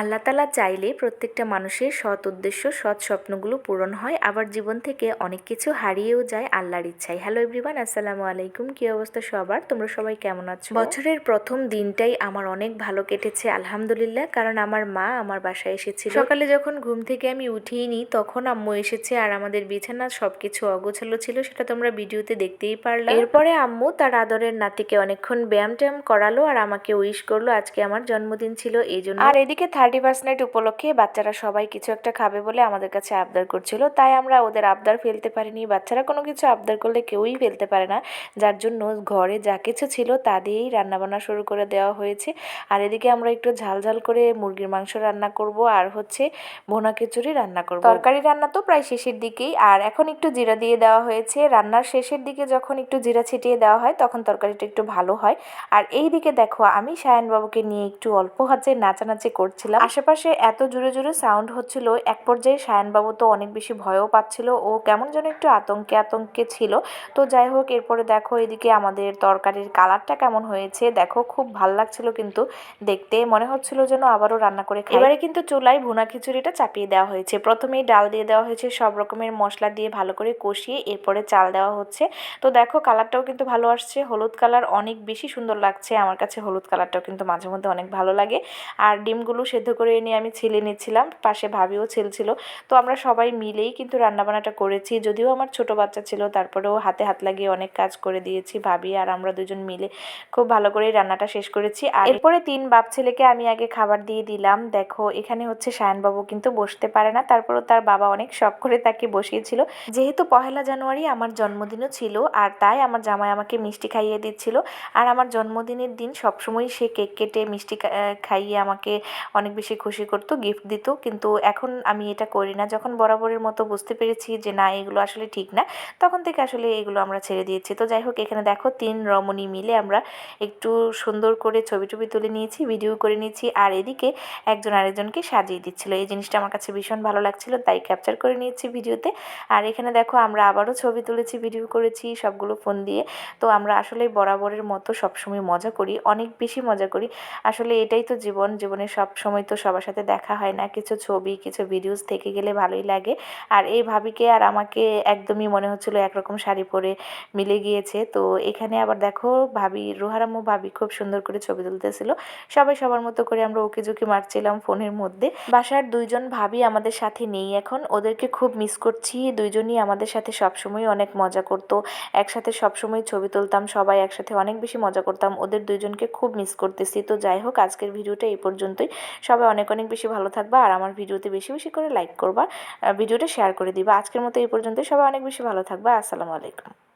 আল্লাহ তালা চাইলে প্রত্যেকটা মানুষের সৎ উদ্দেশ্য সৎ স্বপ্নগুলো পূরণ হয়। আবার জীবন থেকে অনেক কিছু হারিয়েও যায় আল্লাহর ইচ্ছায়। হ্যালো এভরিওয়ান আসসালামু আলাইকুম। কী অবস্থা সবার? তোমরা সবাই কেমন আছো? বছরের প্রথম দিনটাই আমার অনেক ভালো কেটেছে আলহামদুলিল্লাহ। কারণ আমার মা আমার বাসায় এসেছিল। সকালে যখন ঘুম থেকে আমি উঠিয়ে নিই তখন আম্মু এসেছে আর আমাদের বিছানা সব কিছু অগোছালো ছিল সেটা তোমরা ভিডিওতে দেখতেই পারলাম এরপরে আম্মু তার আদরের নাতিকে অনেকক্ষণ ব্যায়াম ট্যায়াম করালো আর আমাকে উইশ করল আজকে আমার জন্মদিন ছিল এই জন্য আর এদিকে থার্টি ফার্স্ট নাইট উপলক্ষে বাচ্চারা সবাই কিছু একটা খাবে বলে আমাদের কাছে আবদার করছিল। তাই আমরা ওদের আবদার ফেলতে পারিনি। বাচ্চারা কোনো কিছু আবদার করলে কেউই ফেলতে পারে না। যার জন্য ঘরে যা কিছু ছিল তা দিয়েই রান্নাবান্না শুরু করে দেওয়া হয়েছে। আর এদিকে আমরা একটু ঝাল ঝাল করে মুরগির মাংস রান্না করব আর হচ্ছে ভোনা খিচুড়ি রান্না করব। তরকারি রান্না তো প্রায় শেষের দিকেই। আর এখন একটু জিরা দিয়ে দেওয়া হয়েছে। রান্নার শেষের দিকে যখন একটু জিরা ছিটিয়ে দেওয়া হয়, তখন তরকারিটা একটু ভালো হয়। আর এই দিকে দেখো, আমি সায়নবাবুকে নিয়ে একটু অল্প হাতে নাচানাচি করছিলাম। আশেপাশে এত জোরে জোরে সাউন্ড হচ্ছিল এক পর্যায়ে সায়নবাবু তো অনেক বেশি ভয়ও পাচ্ছিল ও কেমন যেন একটু আতঙ্কে আতঙ্কে ছিল। তো যাই হোক এরপরে দেখো এদিকে আমাদের তরকারির কালারটা কেমন হয়েছে। দেখো খুব ভালো লাগছিল কিন্তু দেখতে। মনে হচ্ছিল যেন আবারও রান্না করে খাই। এবারে কিন্তু চুলায় ভুনা খিচুড়িটা চাপিয়ে দেওয়া হয়েছে। প্রথমেই ডাল দিয়ে দেওয়া হয়েছে সব রকমের মশলা দিয়ে ভালো করে কষিয়ে এরপরে চাল দেওয়া হচ্ছে। তো দেখো কালারটাও কিন্তু ভালো আসছে। হলুদ কালার অনেক বেশি সুন্দর লাগছে। আমার কাছে হলুদ কালারটাও কিন্তু মাঝে মধ্যে অনেক ভালো লাগে। আর ডিমগুলো সেদ্ধ করে এনে আমি ছিলে নিচ্ছিলাম, পাশে ভাবিও ছেলছিল তো আমরা সবাই মিলেই কিন্তু রান্নাবান্নাটা করেছি, যদিও আমার ছোট বাচ্চা ছিল, তারপরেও হাতে হাত লাগিয়ে অনেক কাজ করে দিয়েছি, ভাবি আর আমরা দুজন মিলে খুব ভালো করে রান্নাটা শেষ করেছি। আর এরপরে তিন বাপ ছেলেকে আমি আগে খাবার দিয়ে দিলাম। দেখো, এখানে হচ্ছে সায়নবাবু কিন্তু বসতে পারে না, তারপরও তার বাবা অনেক শখ করে তাকে বসিয়েছিল। যেহেতু পহেলা জানুয়ারি আমার জন্মদিনও ছিল, আর তাই আমার জামাই আমাকে মিষ্টি খাইয়ে দিচ্ছিল। আর আমার জন্মদিনের দিন সবসময় সে কেক কেটে মিষ্টি খাইয়ে আমাকে অনেক বেশি খুশি করতো গিফট দিত। কিন্তু এখন আমি এটা করি না। যখন বরাবরের মতো বুঝতে পেরেছি যে, না, এগুলো আসলে ঠিক না, তখন থেকে আসলে এগুলো আমরা ছেড়ে দিয়েছি। তো যাই হোক, এখানে দেখো তিন রমণী মিলে আমরা একটু সুন্দর করে ছবি টবি তুলে নিয়েছি ভিডিও করে নিয়েছি। আর এদিকে একজন আরেকজনকে সাজিয়ে দিচ্ছিল। এই জিনিসটা আমার কাছে ভীষণ ভালো লাগছিল, তাই ক্যাপচার করে নিয়েছি ভিডিওতে আর এখানে দেখো আমরা আবারও ছবি তুলেছি ভিডিও করেছি সবগুলো ফোন দিয়ে। তো আমরা আসলে বরাবরের মতো সবসময় মজা করি, অনেক বেশি মজা করি। আসলে এটাই তো জীবন। জীবনে সব সময় তো সবার সাথে দেখা হয় না। কিছু ছবি, কিছু ভিডিওস থেকে গেলে ভালোই লাগে। আর এই ভাবিকে আর আমাকে একদমই মনে হচ্ছিল একরকম শাড়ি পরে মিলে গিয়েছে। তো এখানে আবার দেখো, ভাবি রোহারামু ভাবি খুব সুন্দর করে ছবি তুলতেছিল। সবাই সবার মতো করে আমরা ওকে ঝুঁকি মারছিলাম ফোনের মধ্যে। বাসার দুইজন ভাবি আমাদের সাথে নেই এখন। ওদেরকে খুব মিস করছি। দুইজনই আমাদের সাথে সবসময় অনেক মজা করতো। একসাথে সবসময় ছবি তুলতাম, সবাই একসাথে অনেক বেশি মজা করতাম। ওদের দুইজনকে খুব মিস করতেছি। তো যাই হোক, আজকের ভিডিওটা এই পর্যন্তই। সবাই অনেক অনেক বেশি ভালো থাকবা আর আমার ভিডিওতে বেশি বেশি করে লাইক করবা ভিডিওটা শেয়ার করে দিবা। আজকের মতো এই পর্যন্ত সবাই অনেক বেশি ভালো থাকবা। আসসালামু আলাইকুম।